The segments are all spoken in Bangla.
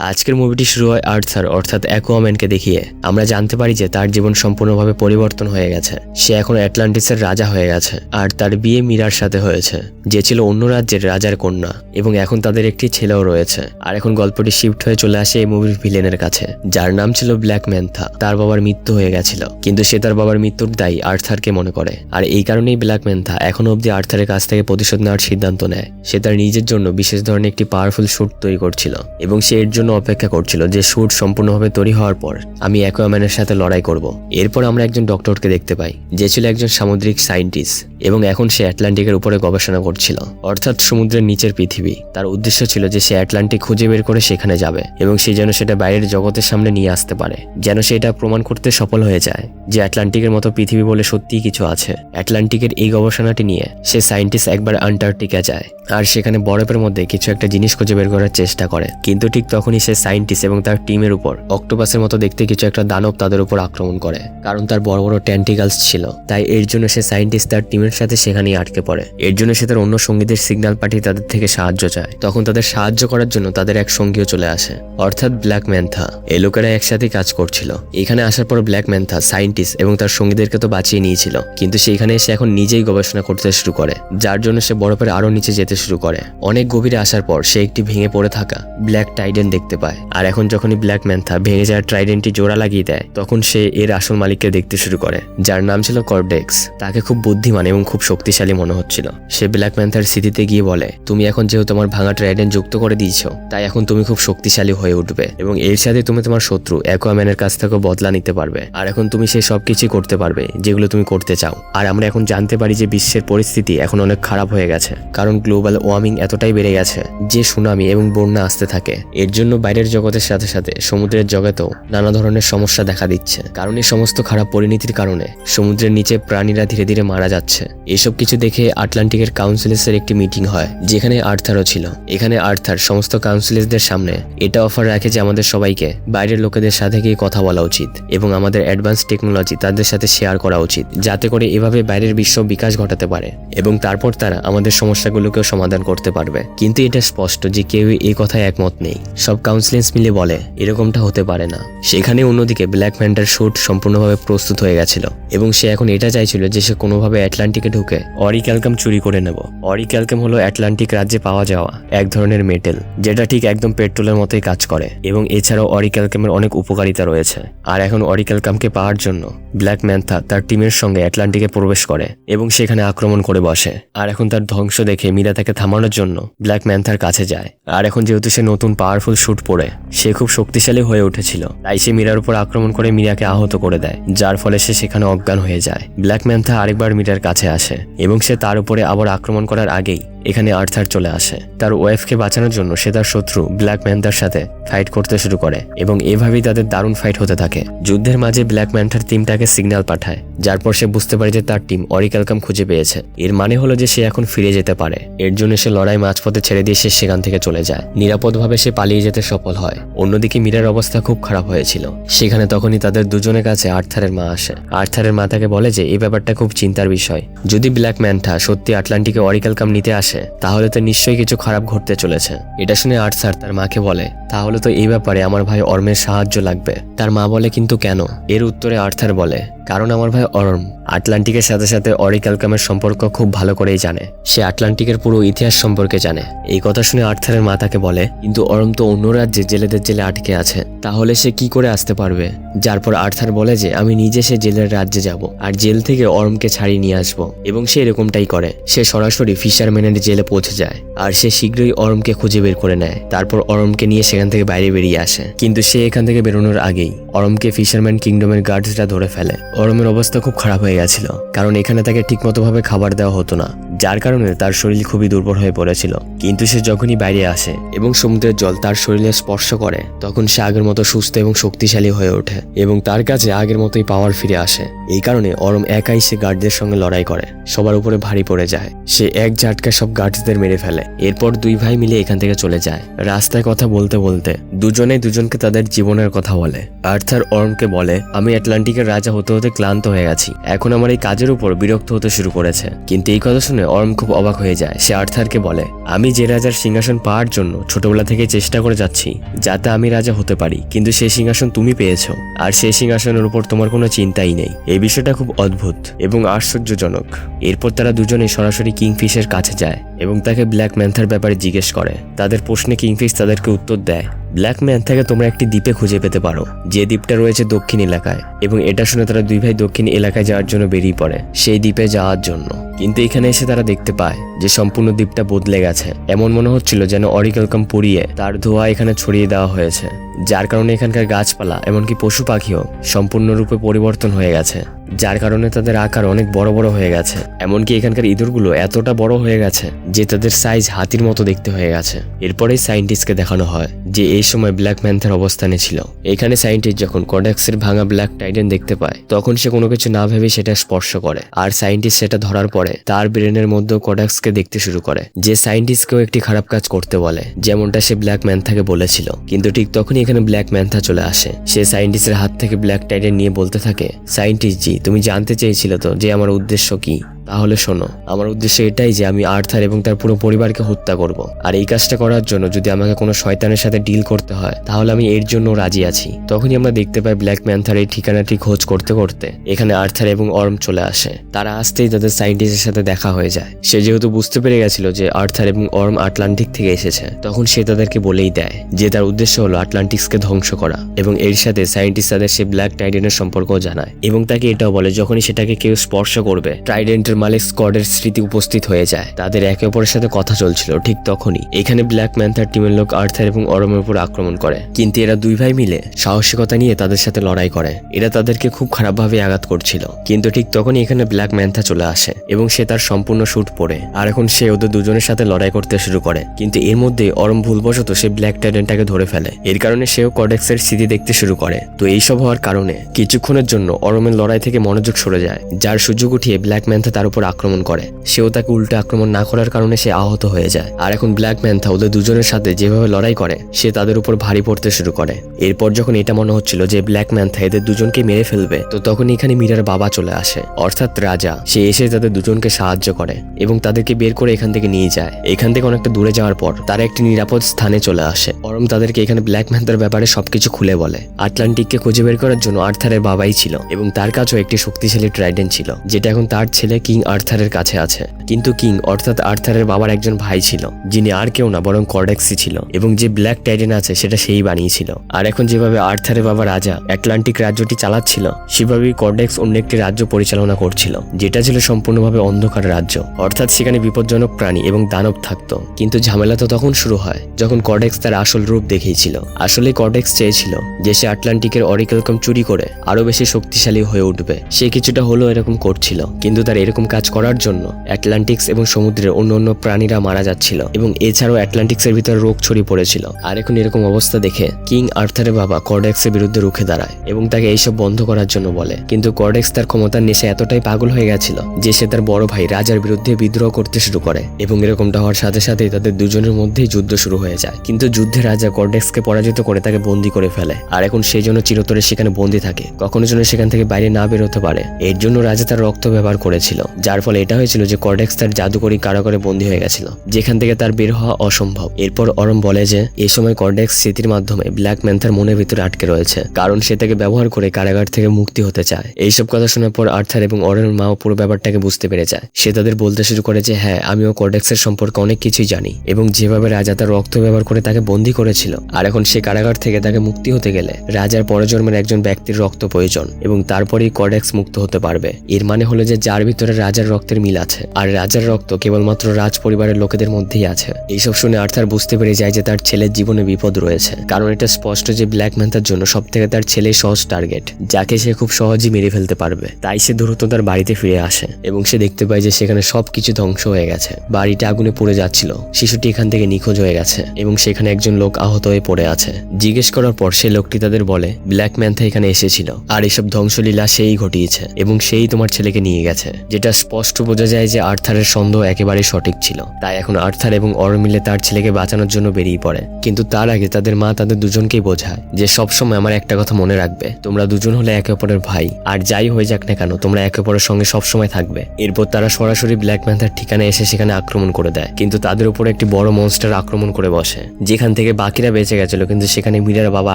আজকের মুভিটি শুরু হয় আর্থার, অর্থাৎ অ্যাকোয়াম্যানকে দেখিয়ে। আমরা জানতে পারি যে তার জীবন সম্পূর্ণভাবে পরিবর্তন হয়ে গেছে। সে এখন অ্যাটলান্টিসের রাজা হয়ে গেছে, আর তার বিয়ে মীরার সাথে হয়েছে, যে ছিল অন্য রাজ্যের রাজার কন্যা, এবং এখন তাদের একটি ছেলেও রয়েছে। আর এখন গল্পটি শিফট হয়ে চলে আসে এই মুভির ভিলেনের কাছে, যার নাম ছিল ব্ল্যাক ম্যান্থা। তার বাবার মৃত্যু হয়ে গেছিল, কিন্তু সে তার বাবার মৃত্যুর দায়ী আর্থারকে মনে করে। আর এই কারণেই ব্ল্যাক ম্যান্থা এখনও অবধি আর্থারের কাছ থেকে প্রতিশোধ নেওয়ার সিদ্ধান্ত নেয়। সে তার নিজের জন্য বিশেষ ধরনের একটি পাওয়ারফুল স্যুট তৈরি করছিল, এবং সে এর জন্য অপেক্ষা করছিল যে শ্যুট সম্পূর্ণভাবে তৈরি হওয়ার পর আমি অ্যাকোয়াম্যানের সাথে লড়াই করব। এরপর আমরা একজন ডক্টরকে দেখতে পাই, যে ছিল একজন সামুদ্রিক সায়েন্টিস্ট। এবং এখন সে অ্যাটলান্টিকের উপরে গবেষণা করছিল। অর্থাৎ সমুদ্রের নিচের পৃথিবী। তার উদ্দেশ্য ছিল যে সে অ্যাটলান্টিক খুঁজে বের করে সেখানে যাবে এবং সে যেন সেটা বাইরের জগতের সামনে নিয়ে আসতে পারে, যেন সে এটা প্রমাণ করতে সফল হয়ে যায় যে অ্যাটলান্টিকের মতো পৃথিবী বলে সত্যিই কিছু আছে। অ্যাটলান্টিকের এই গবেষণাটি নিয়ে সে সায়েন্টিস্ট একবার আন্টার্কটিকা যায় আর সেখানে বরফের মধ্যে কিছু একটা জিনিস খুঁজে বের করার চেষ্টা করে। কিন্তু ঠিক তখনই সে সায়েন্টিস্ট এবং তার টিমের উপর অক্টোপাসের মতো দেখতে কিছু একটা দানব তাদের উপর আক্রমণ করে, কারণ তার বড় বড় ট্যান্টিকালস ছিল। তাই এর জন্য সে সায়েন্টিস্ট তার টিমের সাথে সেখানেই আটকে পড়ে। এর জন্য সে তার অন্য সঙ্গীদের সিগন্যাল পাঠিয়ে তাদের থেকে সাহায্য চায়। তখন তাদের সাহায্য করার জন্য তাদের এক সঙ্গীও চলে আসে, অর্থাৎ ব্ল্যাক ম্যান্থা। এ লোকেরা একসাথে কাজ করছিল। এখানে আসার পর ব্ল্যাক ম্যান্থা, সায়েন্টিস্ট এবং তার সঙ্গীদেরকে তো বাঁচিয়ে নিয়েছিল। কিন্তু সেখানে সে এখন নিজেই গবেষণা করতে শুরু করে, যার জন্য সে বরফের আরও নিচে যেতে শুরু করে। অনেক গভীরে আসার পর সে একটি ভেঙে পড়ে থাকা ব্ল্যাক টাইডেন দেখতে পায়। আর এখন যখনই ব্ল্যাক ম্যান্থা ভেঙে যাওয়া ট্রাইডেনটি জোড়া লাগিয়ে দেয়, তখন সে এর আসল মালিককে দেখতে শুরু করে, যার নাম ছিল কর্ডেক্স। তাকে খুব বুদ্ধিমান এবং খুব শক্তিশালী মনে হচ্ছিল। সে ব্ল্যাক ম্যান্থার স্মৃতিতে গিয়ে বলে, তুমি এখন যেহেতু তোমার ভাঙা ট্রাইডেন যুক্ত করে দিয়েছ, তাই এখন তুমি খুব শক্তিশালী হয়ে উঠবে। এবং এর সাথে তুমি তোমার শত্রু অ্যাকোয়াম্যানের কাছ থেকেও বদলা নিতে পারবে। আর এখন তুমি সেই সব কিছুই করতে পারবে, যেগুলো তুমি করতে চাও। আর আমরা এখন জানতে পারি যে বিশ্বের পরিস্থিতি এখন অনেক খারাপ হয়ে গেছে, কারণ গ্লোবাল ওয়ার্মিং এতটাই বেড়ে গেছে যে সুনামি এবং বন্যা আসতে থাকে। এর জন্য বাইরের জগতের সাথে সাথে সমুদ্রের জগতেও নানা ধরনের সমস্যা দেখা দিচ্ছে। কারণ এই সমস্ত খারাপ পরিণতির কারণে সমুদ্রের নিচে প্রাণীরা ধীরে ধীরে মারা যাচ্ছে। এসব কিছু দেখে আটলান্টিকের কাউন্সিলসের একটি মিটিং হয়, যেখানে আর্থারও ছিল। এখানে আর্থার সমস্ত কাউন্সিলসদের সামনে এটা অফার রাখে যে আমাদের সবাইকে বাইরের লোকেদের সাথে গিয়ে কথা বলা উচিত এবং আমাদের অ্যাডভান্স টেকনোলজি তাদের সাথে শেয়ার করা উচিত, যাতে করে এভাবে বাইরের বিশ্ব বিকাশ ঘটাতে পারে এবং তারপর তারা আমাদের সমস্যাগুলোকেও সমাধান করতে পারবে। কিন্তু এটা স্পষ্ট যে কেউ এই কথায় একমত নেই। সব কাউন্সিলেন্স মিলে বলে, এরকমটা হতে পারে না। সেখানে অন্যদিকে ব্ল্যাক প্যান্টার শুট সম্পূর্ণভাবে প্রস্তুত হয়ে গেছিল এবং সে এখন এটা চাইছিল যে সে কোনোভাবে অ্যাটলান্টিকে ঢুকে অরিক্যালকাম চুরি করে নেব। অরিক্যালকাম হলো অ্যাটলান্টিক রাজ্যে পাওয়া যাওয়া এক ধরনের মেটেল, যেটা ঠিক একদম পেট্রোলের মতোই কাজ করে, এবং এছাড়াও অরিক্যালকামের অনেক উপকারিতা রয়েছে। আর এখন অরিক্যালকামকে পাওয়ার জন্য ব্ল্যাক ম্যান্থা তার টিমের সঙ্গে অ্যাটলান্টিকে প্রবেশ করে, এবং সেখানে আক্রমণ করে বসে। আর এখন তার ধ্বংস দেখে মীরা তাকে থামানোর জন্য ব্ল্যাক ম্যান্থার কাছে যায়। আর এখন যেহেতু সে নতুন পাওয়ারফুল শুট পরে সে খুব শক্তিশালী হয়ে উঠেছিল। তাই সে মীরার উপর আক্রমণ করে মীরাকে আহত করে দেয়, যার ফলে সে সেখানে অজ্ঞান হয়ে যায়। ব্ল্যাক ম্যান্থা আরেকবার মীরার কাছে আসে এবং সে তার উপরে আবার আক্রমণ করার আগেই এখানে আর্থার চলে আসে। তার ওয়াইফকে বাঁচানোর জন্য সে তার শত্রু ব্ল্যাক ম্যান্থার সাথে ফাইট করতে শুরু করে এবং এভাবেই তাদের দারুণ ফাইট হতে থাকে। যুদ্ধের মাঝে ব্ল্যাক ম্যান্থার টিমটাকে সিগন্যাল পাঠায়। যার পর সে বুঝতে পারে যে তার টিম অরিক্যালকাম খুঁজে পেয়েছে। এর মানে হলো যে সে এখন ফিরে যেতে পারে। এর জন্য সে লড়াই মাঝপথে ছেড়ে দিয়ে সে সেখান থেকে চলে যায়। নিরাপদভাবে সে পালিয়ে যেতে সফল হয়। অন্যদিকে মীরার অবস্থা খুব খারাপ হয়েছিল। সেখানে তখনই তাদের দুজনের কাছে আর্থারের মা আসে। আর্থারের মা তাকে বলে যে, এই ব্যাপারটা খুব চিন্তার বিষয়। যদি ব্ল্যাক ম্যানটা সত্যি আটলান্টিকে অরিক্যালকাম নিতে আসে, তাহলে তো নিশ্চয়ই কিছু খারাপ ঘটতে চলেছে। এটা শুনে আর্থার তার মাকে বলে, তাহলে তো এই ব্যাপারে আমার ভাই অর্মের সাহায্য লাগবে। তার মা বলে, কিন্তু কেন? এর উত্তরে আর্থার বলে কারণ আমার ভাই অরম আটলান্টিকের সাথে সাথে অরিক্যালকামের সম্পর্ক খুব ভালো করেই জানে। সে আটলান্টিকের পুরো ইতিহাস সম্পর্কে জানে। এই কথা শুনে আর্থারের মা তাকে বলে, কিন্তু অরম তো অন্য রাজ্যে জেলেদের জেলে আটকে আছে। তাহলে সে কি করে আসতে পারবে? যার পর আর্থার বলে যে, আমি নিজে সে জেলের রাজ্যে যাব, আর জেল থেকে অরমকে ছাড়িয়ে নিয়ে আসব। এবং সে এরকমটাই করে। সে সরাসরি ফিশারম্যানের জেলে পৌঁছে যায়, আর সে শীঘ্রই অরমকে খুঁজে বের করে নেয়। তারপর অরমকে নিয়ে সেখান থেকে বাইরে বেরিয়ে আসে। কিন্তু সে এখান থেকে বেরোনোর আগেই অরমকে ফিশারম্যান কিংডমের গার্ডসরা ধরে ফেলে। অরমের অবস্থা খুব খারাপ হয়ে গেছিল কারণ এখানে তাকে ঠিকমতোভাবে খাবার দেওয়া হতো না। যার কারণে তার শরীর খুবই দুর্বল হয়ে পড়েছিল। কিন্তু সে যখনই বাইরে আসে এবং সমুদ্রের জল তার শরীরে স্পর্শ করে, তখন সে আগের মতো সুস্থ এবং শক্তিশালী হয়ে ওঠে এবং তার কাছে আগের মতোই পাওয়ার ফিরে আসে। এই কারণে অরম একাই সে গার্ডদের সঙ্গে লড়াই করে, সবার উপরে ভারী পড়ে যায়। সে এক ঝাটকা সব গার্ডসদের মেরে ফেলে, এরপর দুই ভাই মিলে এখান থেকে চলে যায়। রাস্তায় কথা বলতে বলতে দুজনে দুজনকে তাদের জীবনের কথা বলে। আর্থার অরমকে বলে, আমি অ্যাটলান্টিকের রাজা হতে হতে ক্লান্ত হয়ে গেছি। এখন আমার এই কাজের উপর বিরক্ত হতে শুরু করেছে। কিন্তু এই কথা শুনে অর্ম খুব অবাক হয়ে যায়। সে আর্থারকে বলে, আমি যে রাজার সিংহাসন পাওয়ার জন্য ছোটবেলা থেকে চেষ্টা করে যাচ্ছি, যাতে আমি রাজা হতে পারি, কিন্তু সেই সিংহাসন তুমি পেয়েছ। আর সেই সিংহাসনের উপর তোমার কোনো চিন্তাই নেই। এই বিষয়টা খুব অদ্ভুত এবং আশ্চর্যজনক। এরপর তারা দুজনে সরাসরি কিংফিশের কাছে যায়। এবং তাকে ব্ল্যাক ম্যান্থার ব্যাপারে জিজ্ঞেস করে। তাদের প্রশ্নে কিংফিশ তাদেরকে উত্তর দেয় ব্ল্যাক ম্যান্থাকে তোমরা একটি দ্বীপে খুঁজে পেতে পারো, যে দ্বীপটা রয়েছে দক্ষিণ এলাকায়, এবং এটা শুনে তারা দুই ভাই দক্ষিণ এলাকায় যাওয়ার জন্য বেরিয়ে পড়ে, সেই দ্বীপে যাওয়ার জন্য। কিন্তু এখানে এসে তারা দেখতে পায় যে সম্পূর্ণ দ্বীপটা বদলে গেছে। এমন মনে হচ্ছিল যেন অরিকালকাম পুড়িয়ে তার ধোয়া এখানে ছড়িয়ে দেওয়া হয়েছে, যার কারণে এখানকার গাছপালা, এমনকি পশু পাখিও সম্পূর্ণরূপে পরিবর্তন হয়ে গেছে। যার কারণে তাদের আকার অনেক বড় বড় হয়ে গেছে। এমনকি এখানকার ইঁদুরগুলো এতটা বড় হয়ে গেছে যে তাদের সাইজ হাতির মতো দেখতে হয়ে গেছে। এরপরেই সাইন্টিস্টকে দেখানো হয় যে এই সময় ব্ল্যাক ম্যান্থার অবস্থানে ছিল। এখানে সাইন্টিস্ট যখন কডেক্সের ভাঙা ব্ল্যাক টাইডেন দেখতে পায়, তখন সে কোনো কিছু না ভেবে সেটা স্পর্শ করে। আর সাইন্টিস্ট সেটা ধরার পরে তার ব্রেনের মধ্যেও কডেক্সকে দেখতে শুরু করে, যে সাইন্টিস্টকেও একটি খারাপ কাজ করতে বলে, যেমনটা সে ব্ল্যাক ম্যান্থাকে বলেছিল। কিন্তু ঠিক তখনই এখানে ব্ল্যাক ম্যান্থা চলে আসে। সে সাইন্টিস্টের হাত থেকে ব্ল্যাক টাইডেন নিয়ে বলতে থাকে সাইন্টিস্ট জি তুমি জানতে চেয়েছিলে তো যে আমার উদ্দেশ্য কি? তাহলে শোনো, আমার উদ্দেশ্য এটাই যে আমি আর্থার এবং তার পুরো পরিবারকে হত্যা করব। আর এই কাজটা করার জন্য যদি আমাকে কোনো শয়তানের সাথে ডিল করতে হয়, তাহলে আমি এর জন্য রাজি আছি। তখনই আমরা দেখতে পাই ব্ল্যাক ম্যান্থার এই ঠিকানাটি খোঁজ করতে করতে এখানে আর্থার এবং অর্ম চলে আসে। তারা আসতেই তাদের সাইন্টিস্টের সাথে দেখা হয়ে যায়। সে যেহেতু বুঝতে পেরে গেছিল যে আর্থার এবং অর্ম আটলান্টিক থেকে এসেছে, তখন সে তাদেরকে বলেই দেয় যে তার উদ্দেশ্য হলো আটলান্টিক্সকে ধ্বংস করা এবং এর সাথে সাইন্টিস্ট তাদের সে ব্ল্যাক টাইডেনের সম্পর্কও জানায় এবং তাকে এটাও বলে, যখনই সেটাকে কেউ স্পর্শ করবে ট্রাইডেন্টের মালিক স্কডের স্মৃতি উপস্থিত হয়ে যায়। তাদের একে অপরের সাথে কথা চলছিল, ঠিক তখনই। এখানে ব্ল্যাক ম্যান্থার টিমের লোক আর্থার এবং অরমের উপর আক্রমণ করে। কিন্তু এরা দুই ভাই মিলে সাহসিকতা নিয়ে তাদের সাথে লড়াই করে। এরা তাদেরকে খুব খারাপভাবে আঘাত করছিল। কিন্তু ঠিক তখনই এখানে ব্ল্যাক ম্যান্থা চলে আসে এবং সে তার সম্পূর্ণ শ্যুট পরে। আর এখন সে ওদের দুজনের সাথে লড়াই করতে শুরু করে। কিন্তু এর মধ্যে অরম ভুলবশত সে ব্ল্যাক টাইডেনটাকে ধরে ফেলে। এর কারণে সেও কডেক্সের স্মৃতি দেখতে শুরু করে। তো এইসব হওয়ার কারণে কিছুক্ষণের জন্য অরমের লড়াই থেকে মনোযোগ সরে যায়, যার সুযোগ উঠিয়ে ব্ল্যাক ম্যান্থা তার উপর আক্রমণ করে। সেও তাকে উল্টো আক্রমণ না করার কারণে সে আহত হয়ে যায়। আর এখন ব্ল্যাক ম্যান্থা ওদের দুজনের সাথে যেভাবে লড়াই করে, সে তাদের উপর ভারী পড়তে শুরু করে। এরপর যখন এটা মনে হচ্ছিল যে ব্ল্যাক ম্যান্থা এদের দুজনকে মেরে ফেলবে, তো তখন এখানে মীরার বাবা চলে আসে, অর্থাৎ রাজা। সে এসে তাদের দুজনকে সাহায্য করে এবং তাদেরকে বের করে এখান থেকে নিয়ে যায়। এখান থেকে অনেকটা দূরে যাওয়ার পর তারা একটি নিরাপদ স্থানে চলে আসে। অরম তাদেরকে এখানে ব্ল্যাক ম্যান্থার ব্যাপারে সবকিছু খুলে বলে। আটলান্টিককে খুঁজে বের করার জন্য আর্থারের বাবাই ছিল এবং তার কাছেও একটি শক্তিশালী ট্রাইডেন্ট ছিল, যেটা এখন তার ছেলে কিং আর্থারের কাছে আছে। কিন্তু কিং অর্থাৎ আর্থারের বাবার একজন ভাই ছিল, যিনি আর কেউ না, বরং কর্ডেক্সি ছিল এবং যে ব্ল্যাক টাইডেন আছে, সেটা সেই বানিয়েছিল আর এখন যেভাবে আর্থারের বাবা রাজা আটলান্টিক রাজ্যটি চালাচ্ছিল, সেভাবেই কর্ডেক্স অন্য একটি রাজ্য পরিচালনা করছিল, যেটা ছিল সম্পূর্ণভাবে অন্ধকার রাজ্য। অর্থাৎ সেখানে বিপজ্জনক প্রাণী এবং দানব থাকতো। কিন্তু ঝামেলা তো তখন শুরু হয়, যখন কর্ডেক্স তার আসল রূপ দেখিয়েছিল। আসলে কর্ডেক্স চেয়েছিল যে সে আটলান্টিকের অরিকেলকম চুরি করে আরও বেশি শক্তিশালী হয়ে উঠবে। সে কিছুটা হলেও এরকম করছিল, কিন্তু তার এরকম কাজ করার জন্য অ্যাটলান্টিক্স এবং সমুদ্রের অন্য অন্য প্রাণীরা মারা যাচ্ছিল এবং এছাড়াও অ্যাটলান্টিক্সের ভিতরে রোগ ছড়িয়ে পড়েছিল। আর এখন এরকম অবস্থা দেখে কিং আর্থারের বাবা কর্ডেক্সের বিরুদ্ধে রুখে দাঁড়ায় এবং তাকে এইসব বন্ধ করার জন্য বলে। কিন্তু কর্ডেক্স তার ক্ষমতার নেশে এতটাই পাগল হয়ে গেছিল যে সে তার বড় ভাই রাজার বিরুদ্ধে বিদ্রোহ করতে শুরু করে এবং এরকমটা হওয়ার সাথে সাথেই তাদের দুজনের মধ্যেই যুদ্ধ শুরু হয়ে যায়। কিন্তু যুদ্ধে রাজা কর্ডেক্সকে পরাজিত করে তাকে বন্দি করে ফেলে। আর এখন সেই জন্য চিরতরে সেখানে বন্দি থাকে, কখনো যেন সেখান থেকে বাইরে না বেরোতে পারে। এর জন্য রাজা তার রক্ত ব্যবহার করেছিল। যার ফলে এটা হয়েছিল যে কর্ডেক্স তার জাদুকরি কারাগারে বন্দী হয়ে গেছিল, যেখান থেকে তার বের হওয়া অসম্ভব। এরপর অরম বলে যে এই সময় কর্ডেক্স স্মৃতির মাধ্যমে ব্ল্যাক ম্যান্থার মনের ভিতরে আটকে রয়েছে, কারণ সে তাকে ব্যবহার করে কারাগার থেকে মুক্তি হতে চায়। এইসব কথা শোনার পর আর্থার এবং অরনের মাও পুরো ব্যাপারটাকে বুঝতে পেরে যায়। সে তাদের বলতে শুরু করে যে হ্যাঁ আমিও কর্ডেক্সের সম্পর্কে অনেক কিছুই জানি এবং যেভাবে রাজা তার রক্ত ব্যবহার করে তাকে বন্দী করেছিল, আর এখন সে কারাগার থেকে তাকে মুক্তি হতে গেলে রাজার পরজন্মের একজন ব্যক্তির রক্ত প্রয়োজন এবং তারপরেই কর্ডেক্স মুক্ত হতে পারবে। এর মানে হলো যে, যার ভিতরে রাজার রক্তের মিল আছে। আর রাজার রক্ত কেবলমাত্র রাজ পরিবারের লোকেদের মধ্যেই আছে। এইসব শুনে আর্থার বুঝতে পেরে যায় যে তার ছেলের জীবনে বিপদ রয়েছে। কারণ এটা স্পষ্ট যে ব্ল্যাক ম্যান্থার জন্য সব থেকে তার ছেলে সহজ টার্গেট, যাকে সে খুব সহজেই মেরে ফেলতে পারবে। তাই সে দ্রুত তার বাড়িতে ফিরে আসে এবং সে দেখতে পায় যে সেখানে সবকিছু ধ্বংস হয়ে গেছে। বাড়িটা আগুনে পড়ে যাচ্ছিল। শিশুটি এখান থেকে নিখোঁজ হয়ে গেছে এবং সেখানে একজন লোক আহত হয়ে পড়ে আছে। জিজ্ঞেস করার পর সে লোকটি তাদের বলে, ব্ল্যাক ম্যান্থা এখানে এসেছিল। আর এসব ধ্বংসলীলা সেই ঘটিয়েছে এবং সেই তোমার ছেলেকে নিয়ে গেছে, যেটা এটা স্পষ্ট বোঝা যায় যে আর্থারের সন্দেহ একেবারেই সঠিক ছিল। তাই এখন আর্থার এবং অরম মিলে তার ছেলেকে বাঁচানোর জন্য বেরিয়ে পড়ে। কিন্তু তার আগে তাদের মা তাদের দুজনকেই বোঝায় যে সবসময় আমার একটা কথা মনে রাখবে। তোমরা দুজন হলে একে অপরের ভাই। আর যাই হয়ে যাক না কেন, তোমরা একে অপরের সঙ্গে সবসময় থাকবে। এরপর তারা সরাসরি ব্ল্যাক ম্যান্থার ঠিকানা এসে সেখানে আক্রমণ করে দেয়। কিন্তু তাদের উপর একটি বড় মনস্টার আক্রমণ করে বসে। যেখান থেকে বাকিরা বেঁচে গেছিল, কিন্তু সেখানে মীরার বাবা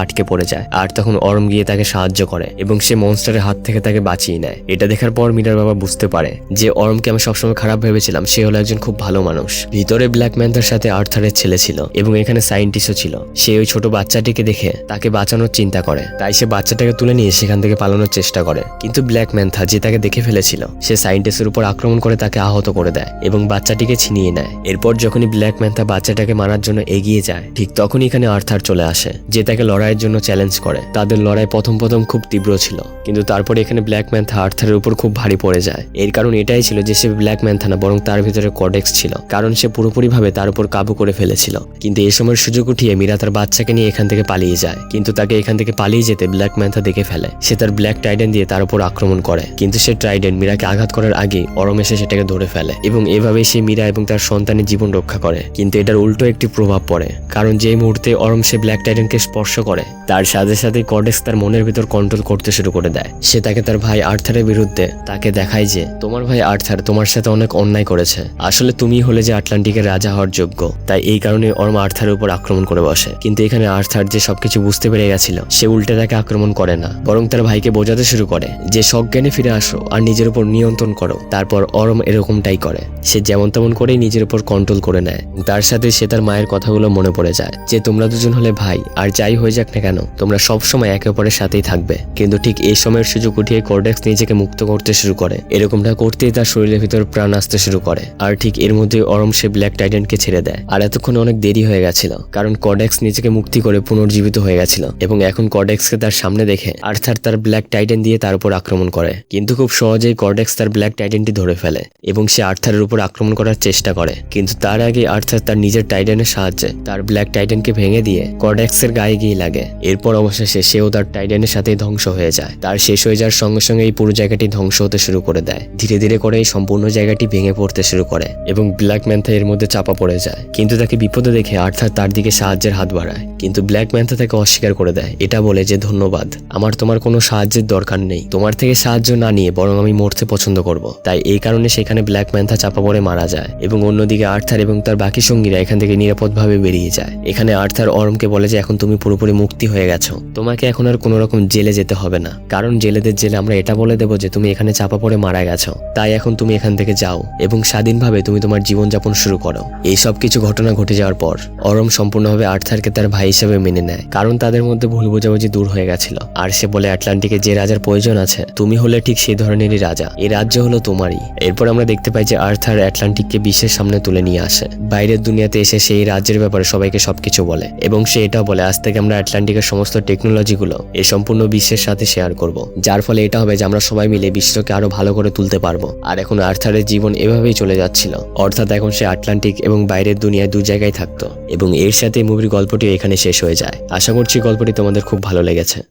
আটকে পড়ে যায়। আর তখন অরম গিয়ে তাকে সাহায্য করে এবং সে মনস্টারের হাত থেকে তাকে বাঁচিয়ে নেয়। এটা দেখার পর মীরার বাবা বুঝতে পারে যে অরমকে আমি সবসময় খারাপ ভেবেছিলাম, সে হলো একজন খুব ভালো মানুষ। ভিতরে ব্ল্যাক ম্যান্থার সাথে আর্থারের ছেলে ছিল এবং এখানে সাইন্টিস্টও ছিল। সে ওই ছোট বাচ্চাটিকে দেখে তাকে বাঁচানোর চিন্তা করে। তাই সে বাচ্চাটাকে তুলে নিয়ে সেখান থেকে পালানোর চেষ্টা করে। কিন্তু ব্ল্যাক ম্যান্থা যে তাকে দেখে ফেলেছিল, সে সাইন্টিস্টের উপর আক্রমণ করে তাকে আহত করে দেয় এবং বাচ্চাটিকে ছিনিয়ে নেয়। এরপর যখনই ব্ল্যাক ম্যান্থা বাচ্চাটাকে মারার জন্য এগিয়ে যায়, ঠিক তখনই এখানে আর্থার চলে আসে, যে তাকে লড়াইয়ের জন্য চ্যালেঞ্জ করে। তাদের লড়াই প্রথম প্রথম খুব তীব্র ছিল, কিন্তু তারপরে এখানে ব্ল্যাক ম্যান্থা আর্থারের উপর খুব ভারী পড়ে যায়। এর কারণ এটাই ছিল যে সে ব্ল্যাক ম্যান্থা না বরং তার ভিতরে কডেক্স ছিল। কারণ সে পুরোপুরিভাবে তার উপর কাবু করে ফেলেছিল। কিন্তু এই সময়ের সুযোগ উঠিয়ে মীরা তার বাচ্চাকে নিয়ে এখান থেকে পালিয়ে যায়। কিন্তু তাকে এখান থেকে পালিয়ে যেতে ব্ল্যাক ম্যান্থা দেখে ফেলে। সে তার ব্ল্যাক টাইডেন দিয়ে তার উপর আক্রমণ করে। কিন্তু সে ট্রাইডেন মীরাকে আঘাত করার আগে অরম এসে সেটাকে ধরে ফেলে। এবং এভাবেই সে মীরা এবং তার সন্তানের জীবন রক্ষা করে। কিন্তু এটার উল্টো একটি প্রভাব পড়ে। কারণ যে মুহূর্তে অরম সে ব্ল্যাক টাইডেনকে স্পর্শ করে, তার সাথে সাথে কডেক্স তার মনের ভিতর কন্ট্রোল করতে শুরু করে দেয়। সে তাকে তার ভাই আর্থারের বিরুদ্ধে তাকে দেখায় যে, তোমার ভাই আর্থার তোমার সাথে অনেক অন্যায় করেছে। আসলে তুমি হলে যে আটলান্টিকের রাজা হওয়ার যোগ্য, তাই এই কারণে অরম আর্থারের উপর আক্রমণ করে বসে। কিন্তু এখানে আর্থার যে সবকিছু বুঝতে পেরে গেছিল, সে উল্টে তাকে আক্রমণ করে না, বরং তার ভাইকে বোঝাতে শুরু করে যে সজ্ঞানে ফিরে আসো আর নিজের উপর নিয়ন্ত্রণ করো, তারপর অরম এরকমটাই করে। সে যেমন তেমন করেই নিজের উপর কন্ট্রোল করে নেয়। তার সাথে সে তার মায়ের কথাগুলো মনে পড়ে যায়, যে তোমরা দুজন হলে ভাই, আর যাই হয়ে যাক না কেন, তোমরা সব সময় একে অপরের সাথেই থাকবে। কিন্তু ঠিক এই সময়ের সুযোগ উঠিয়ে কর্ডেক্স নিজেকে মুক্ত করতে শুরু করে। এরকমটা করতেই তার শরীরের ভিতর প্রাণ আসতে শুরু করে। আর ঠিক এর মধ্যে অরম সে ব্ল্যাক টাইটেনকে ছেড়ে দেয়। আর এতক্ষণ অনেক দেরি হয়ে গেছিল, কারণ কডেক্স নিজেকে মুক্তি করে পুনর্জীবিত হয়ে গেছিল, এবং এখন কডেক্সকে তার সামনে দেখে আর্থার তার ব্ল্যাক টাইটেন দিয়ে তার উপর আক্রমণ করে। কিন্তু খুব সহজেই কর্ডেক্স তার ব্ল্যাক টাইটেনটি ধরে ফেলে, এবং সে আর্থারের উপর আক্রমণ করার চেষ্টা করে। কিন্তু তার আগে আর্থার তার নিজের টাইটেনের সাহায্যে তার ব্ল্যাক টাইটেনকে ভেঙে দিয়ে কর্ডেক্সের গায়ে গিয়ে লাগে। এরপর অবশেষে সেও তার টাইটেনের সাথেই ধ্বংস হয়ে যায়। তার শেষ হয়ে যাওয়ার সঙ্গে সঙ্গে এই পুরো জায়গাটি ধ্বংস হতে শুরু করে দেয়। ধীরে ধীরে করে এই সম্পূর্ণ জায়গাটি ভেঙে পড়তে শুরু করে এবং ব্ল্যাক ম্যান্থা এর মধ্যে চাপা পড়ে যায়। কিন্তু তাকে বিপদে দেখে আর্থার তার দিকে সাহায্যের হাত বাড়ায়। কিন্তু ব্ল্যাক ম্যান্থা তাকে অস্বীকার করে দেয়। এটা বলে যে, ধন্যবাদ। আমার তোমার কোনো সাহায্যের দরকার নেই। তোমার থেকে সাহায্য না নিয়ে বরং আমি মরতে পছন্দ করব। তাই এই কারণে সেখানে ব্ল্যাক ম্যান্থা চাপা পড়ে মারা যায় এবং অন্যদিকে আর্থার এবং তার বাকি সঙ্গীরা এখান থেকে নিরাপদভাবে বেরিয়ে যায়। এখানে আর্থার অরমকে বলে যে, এখন তুমি পুরোপুরি মুক্তি হয়ে গেছো। তোমাকে এখন আর কোনো রকম জেলে যেতে হবে না। কারণ জেলেদের জেলে আমরা এটা বলে দেবো যে, তুমি এখানে চাপা পড়ে মারা গেছো। তাই এখন তুমি এখান থেকে যাও এবং স্বাধীনভাবে তুমি তোমার জীবনযাপন শুরু করো। এই সব কিছু ঘটনা ঘটে যাওয়ার পর, অরম সম্পূর্ণভাবে আর্থারকে তার ভাই হিসেবে মেনে নেয়, কারণ তাদের মধ্যে ভুল বোঝাবুঝি দূর হয়ে গেছিল। আর সে বলে, আটলান্টিকে যে রাজার প্রয়োজন আছে, তুমি হলে ঠিক সেই ধরনেরই রাজা। এই রাজ্য হলো তোমারই। এরপর আমরা দেখতে পাই যে আর্থার অ্যাটলান্টিককে বিশ্বের সামনে তুলে নিয়ে আসে। বাইরের দুনিয়াতে এসে সেই রাজ্যের ব্যাপারে সবাইকে সবকিছু বলে, এবং সে এটাও বলে, আজ থেকে আমরা অ্যাটলান্টিকের সমস্ত টেকনোলজিগুলো এই সম্পূর্ণ বিশ্বের সাথে শেয়ার করব। যার ফলে এটা হবে যে আমরা সবাই মিলে বিশ্বকে আরও ভালো করে তুলতে পারব। আর এখন আর্থারের জীবন এভাবেই চলে যাচ্ছিল। অর্থাৎ এখন সে আটলান্টিক এবং বাইরের দুনিয়ায় দু জায়গায় থাকতো। এবং এর সাথে মুভির গল্পটি এখানে শেষ হয়ে যায়। আশা করছি গল্পটি তোমাদের খুব ভালো লেগেছে।